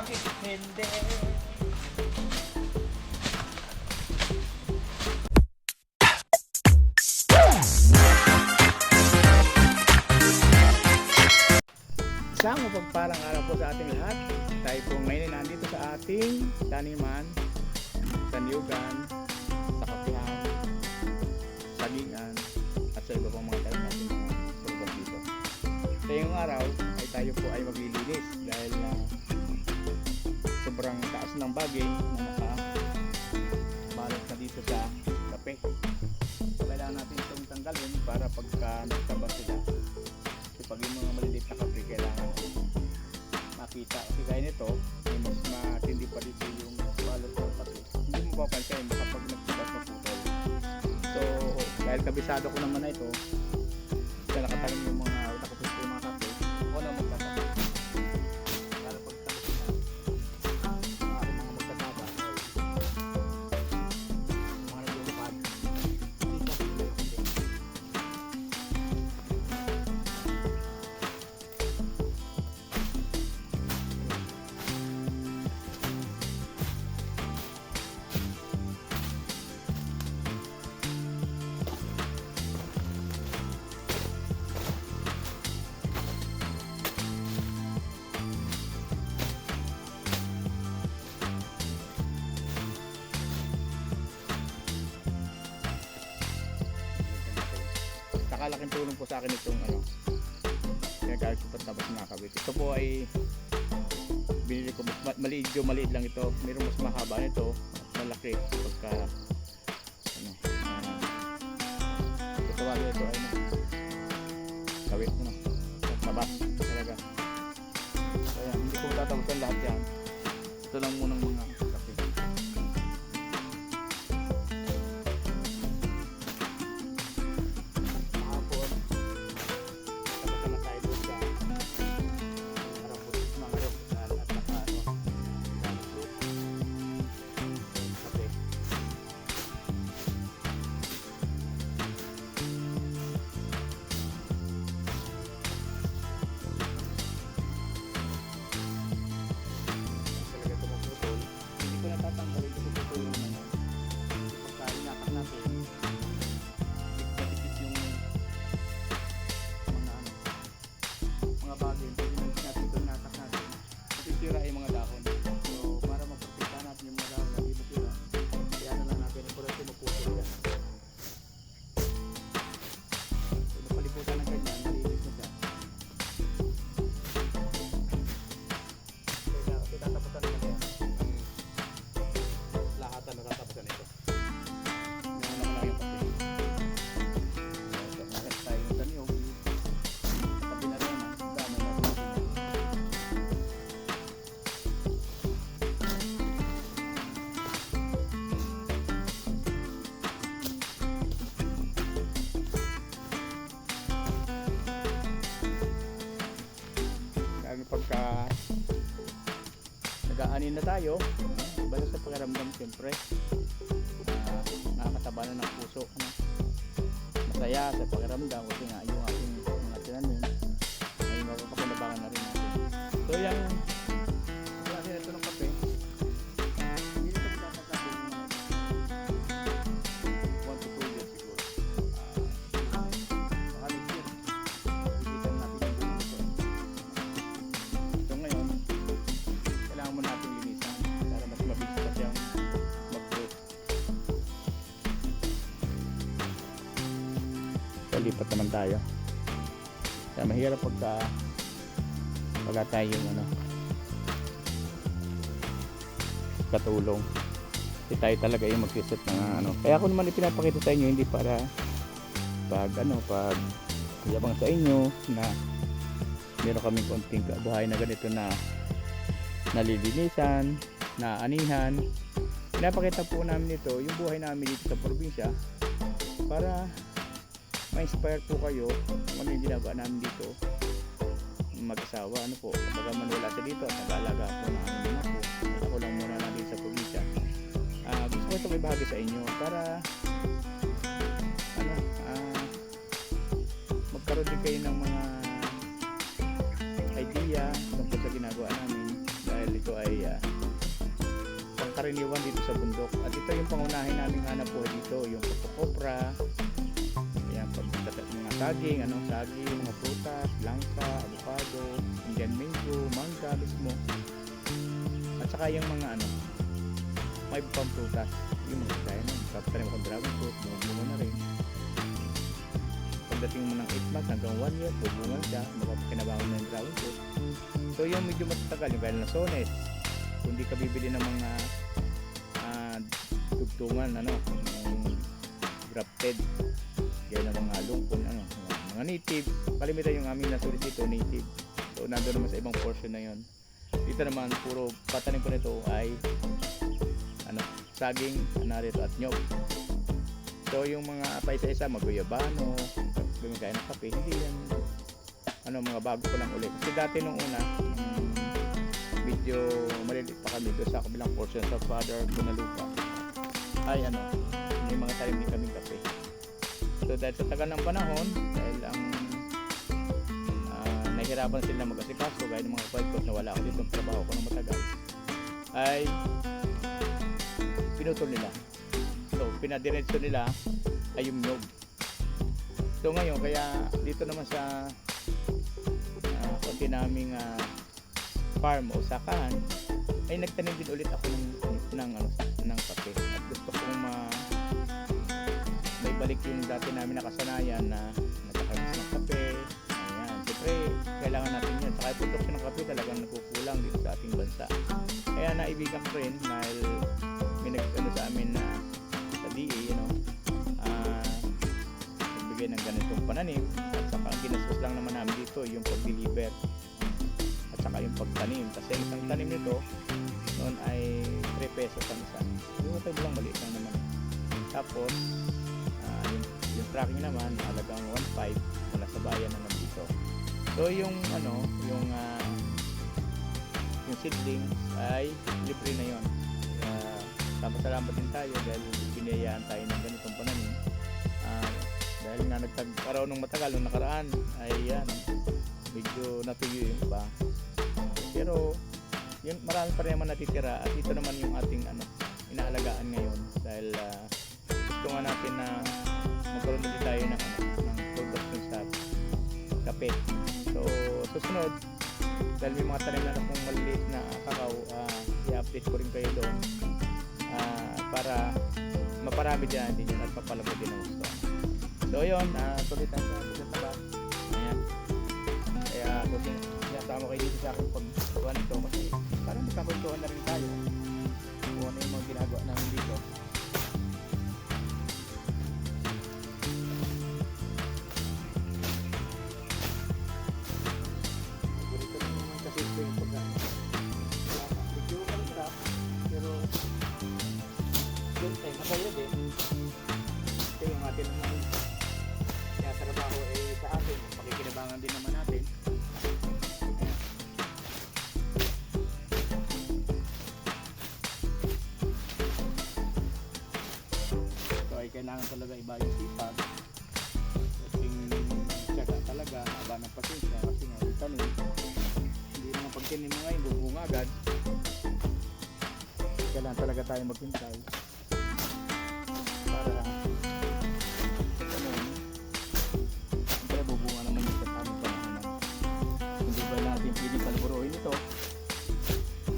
bakit hindi? Isang mapagpalang araw po sa ating lahat. Tayo po ngayon ay nandito sa ating taniman, sa niyugan, sa kapihan, sagingan, at sa iba pang mga tayo natin mga prutas dito. Sa ngayong araw ay tayo po ay maglilinis dahil na sobrang taas ng bagay na nakabalot na dito sa kape. Kailangan natin itong tanggalin para pagka nagtaba sila kasi pag yung mga maliliit na kape kailangan makita. Kasi gaya nito may mas matindi pa dito yung balot ng kape. Hindi mo papansin baka pag nagtaba maputol so dahil kabisado ko naman na ito kaya nakatalim yung nakalaking tulong po sa akin itong ano ginagamit ko patabas na nakakabit. Ito po ay binili ko maliit yung maliit lang ito. Mayroong mas mahaba nito malaki. Pagka ano uh, ito tawagin ito ay ano kawit na tabas talaga. Kaya hindi ko tatabasan lahat yan. Ito lang munang mga Pagka nag-aanin na tayo, iba sa pakiramdam siyempre. Ah, nakakataba na ng puso. Ano? Masaya sa pakiramdam kasi nga yung So, lipat naman tayo. Kaya mahirap pagka wala tayong ano katulong. Kasi tayo talaga yung mag-set ng ano. Kaya ako naman ipinapakita sa inyo hindi para pag ano pag yabang sa inyo na meron kaming konting buhay na ganito na nalilinisan, na anihan. Pinapakita po namin ito, yung buhay namin dito sa probinsya para ma-inspire po kayo kung ano yung ginagawa namin dito. Mag-asawa ano po kapag man wala siya dito at nag-aalaga po aming mga po. Ako lang muna natin sa probinsya. Ah, gusto ko ito may bahagi sa inyo para ano ah, magkaroon din kayo ng mga idea tungkol sa ginagawa namin dahil ito ay pangkaraniwan dito sa bundok. At ito yung pangunahin namin hanap buhay dito, yung kopra, saging, ano, saging, mga prutas, langka, avocado, Indian mango, mangga mismo. At saka yung mga ano, may pang prutas, yung mga kaya na, mo kung dragon fruit, bunga na rin. Pagdating mo ng 8 months hanggang 1 year, bubungan siya, makapakinabangon na yung dragon fruit. So yung medyo matagal, yung gaya ng sones, kung di ka bibili ng mga ah, dugtungan, ano, yung grafted, gaya ng mga lungkon, ano, mga, native, kalimitan yung aming nasulit dito, native. So nandun naman sa ibang portion na yon. Dito naman, puro patanim ko nito ay ano, saging, narito at nyog. So yung mga pa isa-isa, maguyabano, gumigay ng kape, hindi yan ano mga bago ko lang ulit. Kasi dati nung una, mm, medyo maliliit pa kami doon sa kabilang portion sa father ko na lupa. Ay ano, may mga tanim din kaming kape. So dahil sa tagal ng panahon, dahil ang ah, nahihirapan sila mag-asikaso gaya ng mga kapatid ko na wala ako dito ng trabaho ko ng matagal ay pinutol nila. So pinadiretso nila ay yung nyog. So ngayon, kaya dito naman sa uh, konti naming ah, farm o sakahan ay nagtanim din ulit ako ng ng ano ng kape balik yung dati namin nakasanayan na nagkakaroon ng kape. Ayan siyempre kailangan natin yun. Saka production ng kape talagang nagkukulang dito sa ating bansa. Kaya naibigan ko rin dahil may nag ano sa amin na sa DA you know ah nagbigay ng ganitong pananim. At saka ginastos lang naman namin dito yung pag-deliver. At saka yung pagtanim. Kasi ang isang tanim nito noon ay 3 pesos ang isa. Yung utay lang maliit lang naman. Tapos tracking naman halagang 1.5 mula sa bayan naman dito. So yung ano yung ah, yung seedlings ay libre na yon kaya papasalamat din tayo dahil binayaan tayo ng ganitong pananim. Ah, dahil nga nagtagkaroon ng matagal nung nakaraan ay yan medyo natuyo yung iba pero yun marami pa rin naman natitira at ito naman yung ating ano inaalagaan ngayon dahil ah, gusto nga natin na magkaroon din tayo ng ng production sa kape so susunod dahil may mga tanim na akong maliliit na kakao ah, i-update ko rin kayo doon. Ah, para maparami din natin yun at papalabot din ang gusto. So yun uh, tuloy tayo sa bulan na ba? Ayan. Kaya kung sinasama kayo dito sa akin pagkuhan nito kasi parang magkakwentuhan na rin talaga iba yung sipag kasing tiyaga talaga haba ng pasensya. Kasi nga yung tanim hindi naman pag tinim mo ngayon bubunga agad. Kailangan talaga tayo maghintay. Para ano siyempre bubunga naman yung sa tamang panahon na hindi ba natin piling kalburuin ito?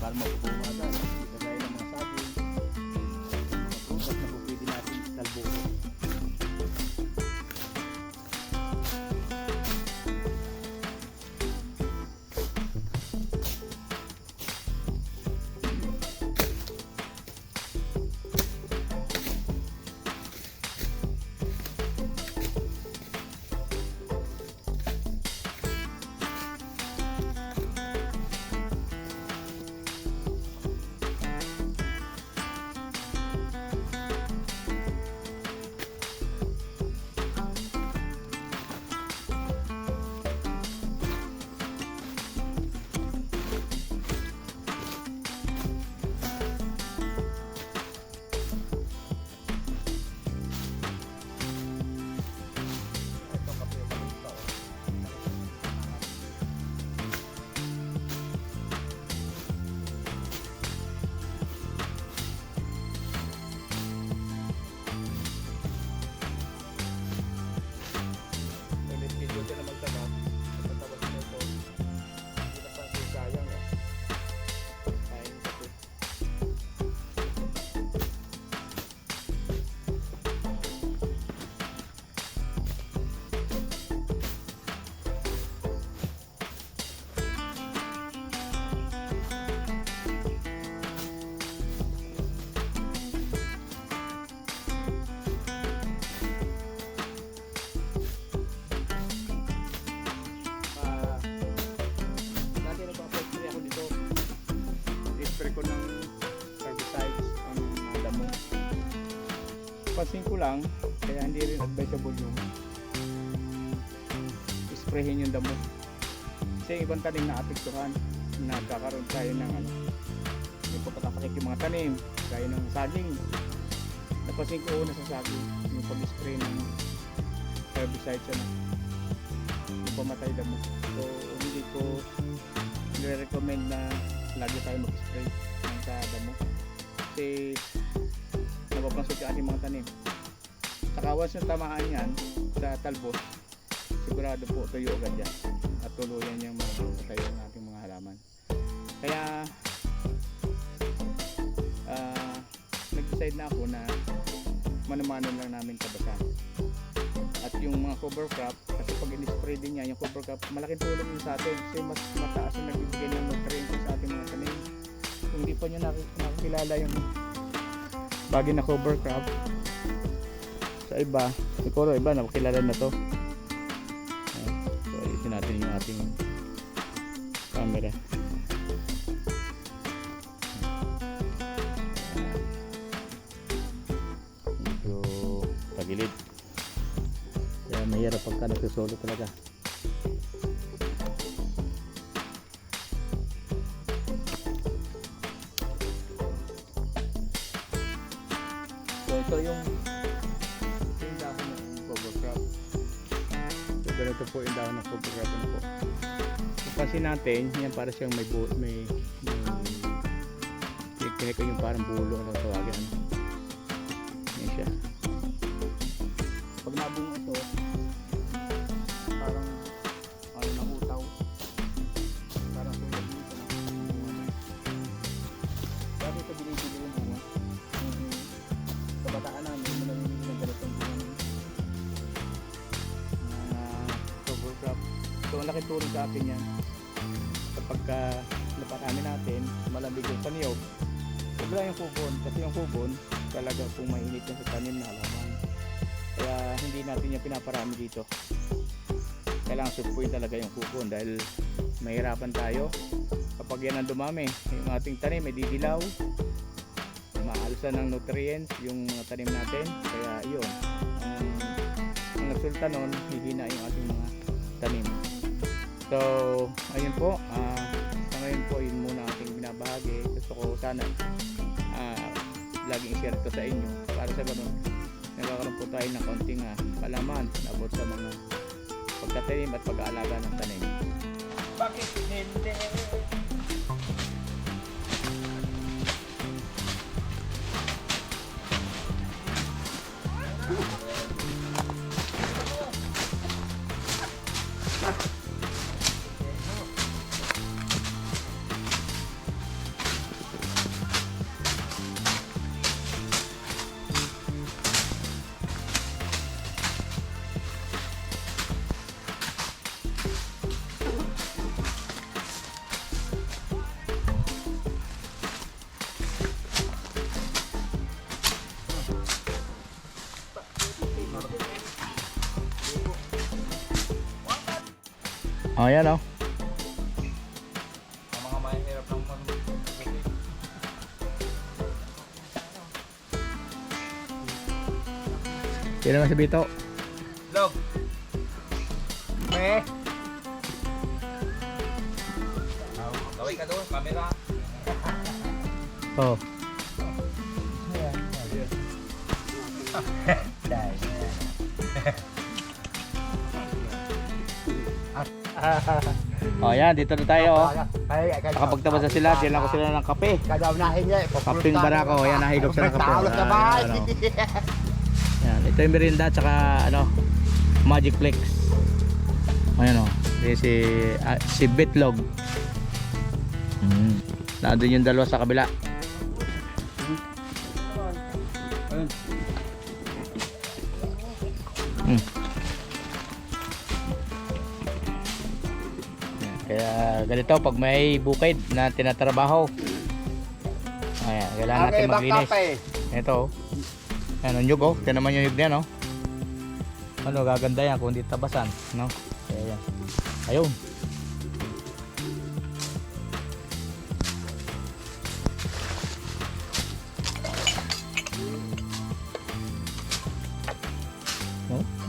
Para mabubunga napansin ko lang, kaya hindi rin advisable yung sprayhin yung damo. Kasi ibang tanim na apektuhan, nagkakaroon tayo ng ano, yung pagkakasakit yung mga tanim, gaya ng saging. Napansin ko una sa saging, yung pag-spray ng herbicide siya na yung pamatay damo. So, hindi ko nire-recommend na lagi tayo mag-spray ng sa damo. Kasi nababansot yung ating mga tanim. Saka once na tamaan yan sa talbos, sigurado po tuyo agad yan. At tuluyan niyang mapatayo ng ating mga halaman. Kaya ah nag-decide na ako na manamano lang namin tabasan. At yung mga cover crop, kasi pag in-spray din niya, yung cover crop, malaking tulong yun sa atin kasi mas mataas yung nagbibigay ng nutrients sa ating mga tanim. Kung hindi pa nyo nakik- nakikilala yung bagay na cover crop, sa iba, siguro iba nakilala na to. So, ayusin natin yung ating camera. Medyo tagilid. Kaya mahirap pagka nagsusolo talaga. Ganito po yung dahon ng. Ano po. Pansin natin, yan para siyang may bu may may kinika yung parang bulo ang tawagin. Ano? Yan siya. Hindi natin yung pinaparami dito. Kailangan supuin talaga yung kubon dahil mahirapan tayo. Kapag yan ang dumami, yung ating tanim may didilaw, maalisan ng nutrients yung mga tanim natin. Kaya yun, ang, ang resulta nun, hihina yung ating mga tanim. So, ayun po. ah sa ngayon po, yun muna ating binabahagi. Gusto ko sana ah laging i-share to sa inyo para sa ganun nagkakaroon po tayo ng konting ah, kalaman about sa mga pagtatanim at pag-aalaga ng tanim. Bakit hindi? Oh, yan oh. Ang mga mahirap ng mga Yan naman si Bito. Log. Me. Gawin ka doon, camera. Oh. oh, yan. Dito na tayo oh. Nakapagtabas na sila. Diyan ako sila ng kape. Kadaw na hingi. Kaping barako. Yan, nahigop sila ng kape. Na Ah, bahay. yan, oh. Yan, ito yung merinda at saka ano, Magic Flex. Ayan o. Yan si, ah, si Bitlog. Mm. Nandun yung dalawa sa kabila. Kaya ganito pag may bukid na tinatrabaho. Ayan, kailangan natin maglinis. Ito. oh. Ano nyug oh. Ito naman yung nyug niya no. Ano gaganda yan kung hindi tabasan, no? Kaya yan. Ayun.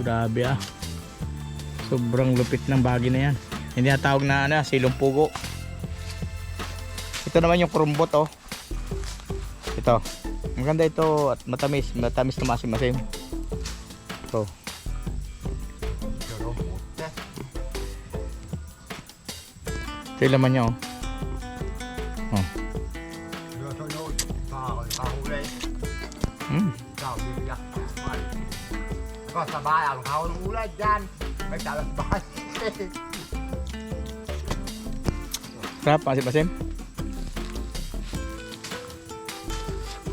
Grabe ah. Sobrang lupit ng bagay na yan. Hindi natawag na ano, silong pugo. Ito naman yung krumbot oh. Ito. Maganda ito at matamis. Matamis na masim-masim. Ito. Ito yung laman niya oh. Yung sunod, kahul- kahuli. Hmm. Ikaw, bibiyak. Mal. Ako, sabay, ang kahul ulad dyan. May talasbay. Sarap, masim-masim.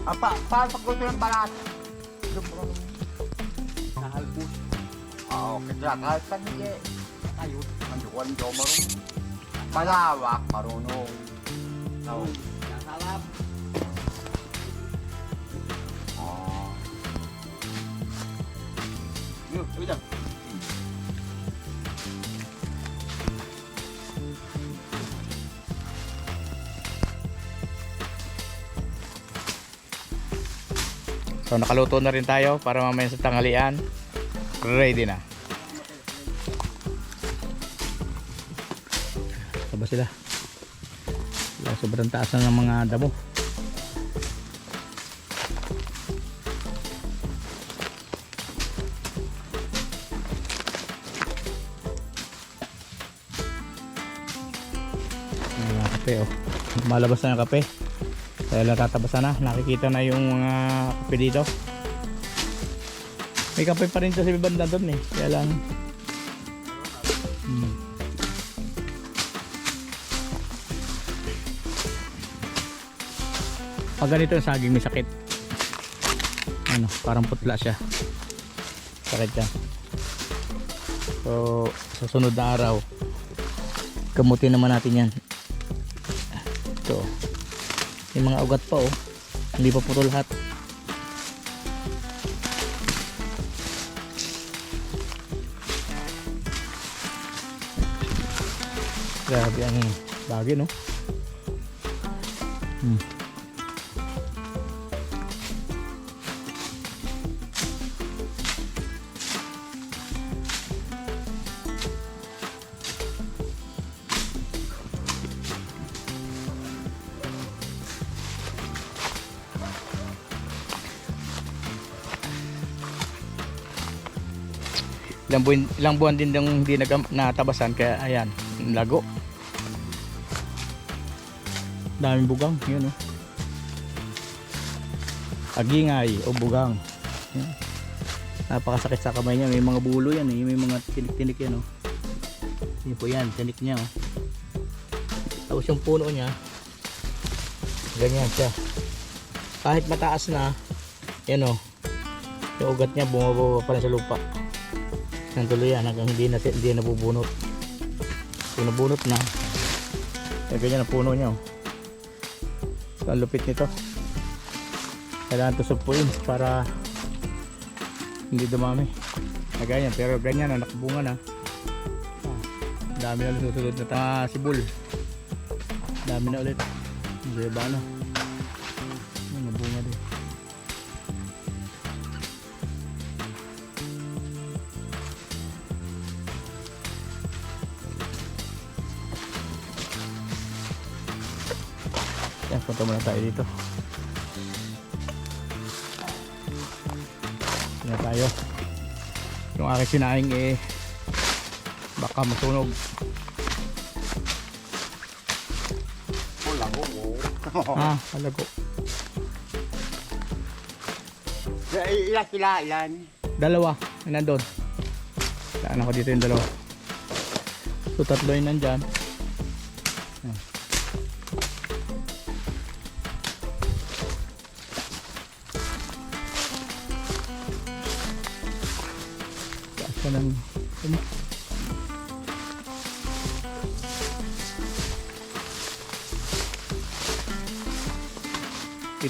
Apa, paano pag gusto ng balat? Nahalbus. Oo, kaya kahit pa hindi. Ayun, ang duwan daw marunong. Malawak, marunong. Oo. Nakalap. So nakaluto na rin tayo para mamaya sa tanghalian. Ready na. Saba sila. Wala, sobrang taas na ng mga damo. Mga kape oh. Malabas na yung kape. Kaya lang tatabasa na. Nakikita na yung mga kape dito. May kape pa rin to sa banda doon eh. Kaya lang. Hmm. Pag ganito yung saging may sakit. Ano, parang putla siya. Sakit yan. So, sa sunod na araw, gamutin naman natin yan. Ito. May mga ugat pa oh. Hindi pa putol lahat. Grabe ang bagay no. Hmm. Ilang buwan, ilang buwan din nang hindi nag natabasan kaya ayan, lago. Daming bugang, yun oh. Agingay o bugang. Yan. Napakasakit sa kamay niya, may mga bulo yan eh, may mga tinik-tinik yan oh. Yun po yan, tinik niya oh. Tapos yung puno niya, ganyan siya. Kahit mataas na, yan oh, yung ugat niya bumababa pa sa lupa ng tuluyan hanggang hindi na hindi na nabubunot kung nabunot na. Eh, ganyan ang puno niya oh. so, ang lupit nito. Kailangan tusupuin para hindi dumami. Na ganyan pero ganyan na nakabunga na. Ah, dami na susunod na ta sibol dami na ulit. Hindi ba ano punta muna tayo dito. Yan tayo. Yung aking sinaing eh baka masunog. Wala ko mo. ah, halago. Ilan sila, ilan? Dalawa, nandun. Saan ako dito yung dalawa. So tatlo yung nandyan. Ka ng... Ano?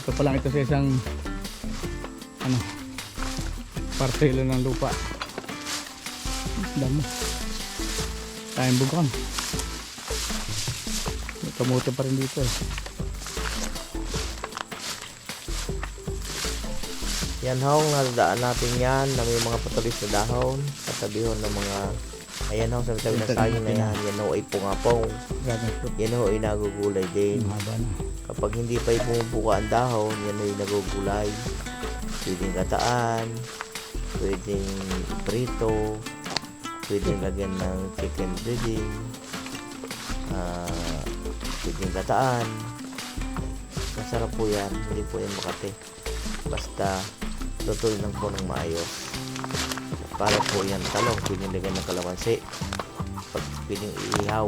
Pa lang ito sa isang ano parcela ng lupa. Damo tayong bugang may kamote pa rin dito eh. Yan ho, nadaan natin yan na may mga patulis na dahon. Katabi ho ng mga, ayan ho, sa tabi ng saging na yan. Yan ho ay pungapong. Yan ho ay nagugulay din. Kapag hindi pa bumubuka ang dahon, yan ay nagugulay. Pwedeng gataan, pwedeng prito, pwedeng lagyan ng chicken breading, ah, pwedeng gataan. Masarap po yan, hindi po yan makate. Basta lutuin lang po ng maayos. Para po yan talong, lagyan ng kalamansi. Pag pwedeng iihaw.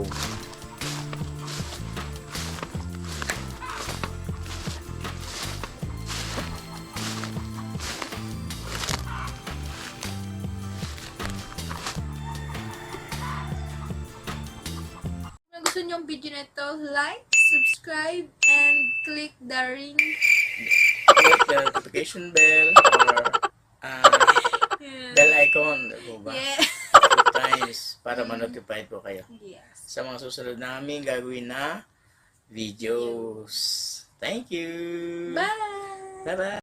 Gusto niyo ang video na ito, like, subscribe, and click the ring. Click the notification bell mga susunod namin gagawin na videos. Thank you! Bye! Bye-bye!